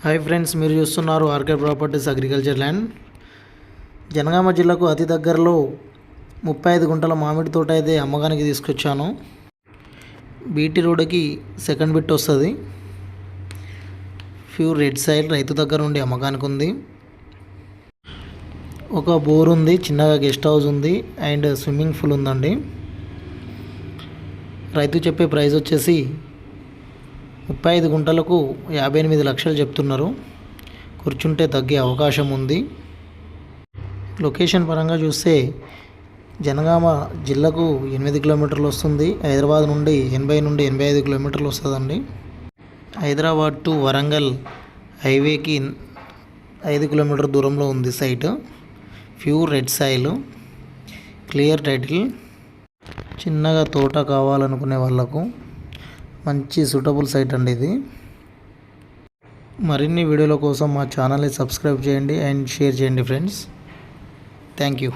Hi friends మీరు చూస్తున్నారు RK properties agriculture land Janagama జిల్లాకు అతి దగ్గరలో ముప్పై ఐదు గుంటల మామిడి తోట అయితే అమ్మకానికి తీసుకొచ్చాను. బీటీ రోడ్డుకి సెకండ్ బిట్ వస్తుంది. ప్యూర్ రెడ్ సైడ్ రైతు దగ్గర నుండి అమ్మకానికి ఉంది. ఒక బోర్ ఉంది చిన్నగా గెస్ట్ హౌస్ ఉంది అండ్ స్విమ్మింగ్ పూల్ ఉందండి. రైతు చెప్పే ప్రైస్ వచ్చేసి ముప్పై ఐదు గుంటలకు యాభై ఎనిమిది లక్షలు చెప్తున్నారు. కూర్చుంటే తగ్గే అవకాశం ఉంది. లొకేషన్ పరంగా చూస్తే జనగామ జిల్లాకు ఎనిమిది కిలోమీటర్లు వస్తుంది. హైదరాబాద్ నుండి ఎనభై నుండి ఎనభై ఐదు కిలోమీటర్లు వస్తుందండి. హైదరాబాద్ టు వరంగల్ హైవేకి ఐదు కిలోమీటర్ దూరంలో ఉంది site. Pure red soil clear title చిన్నగా తోట కావాలనుకునే వాళ్ళకు మంచి సూటబుల్ సైట్ అండి ఇది. మరిన్ని వీడియోల కోసం మా ఛానల్ని సబ్స్క్రైబ్ చేయండి అండ్ షేర్ చేయండి ఫ్రెండ్స్ థ్యాంక్ యూ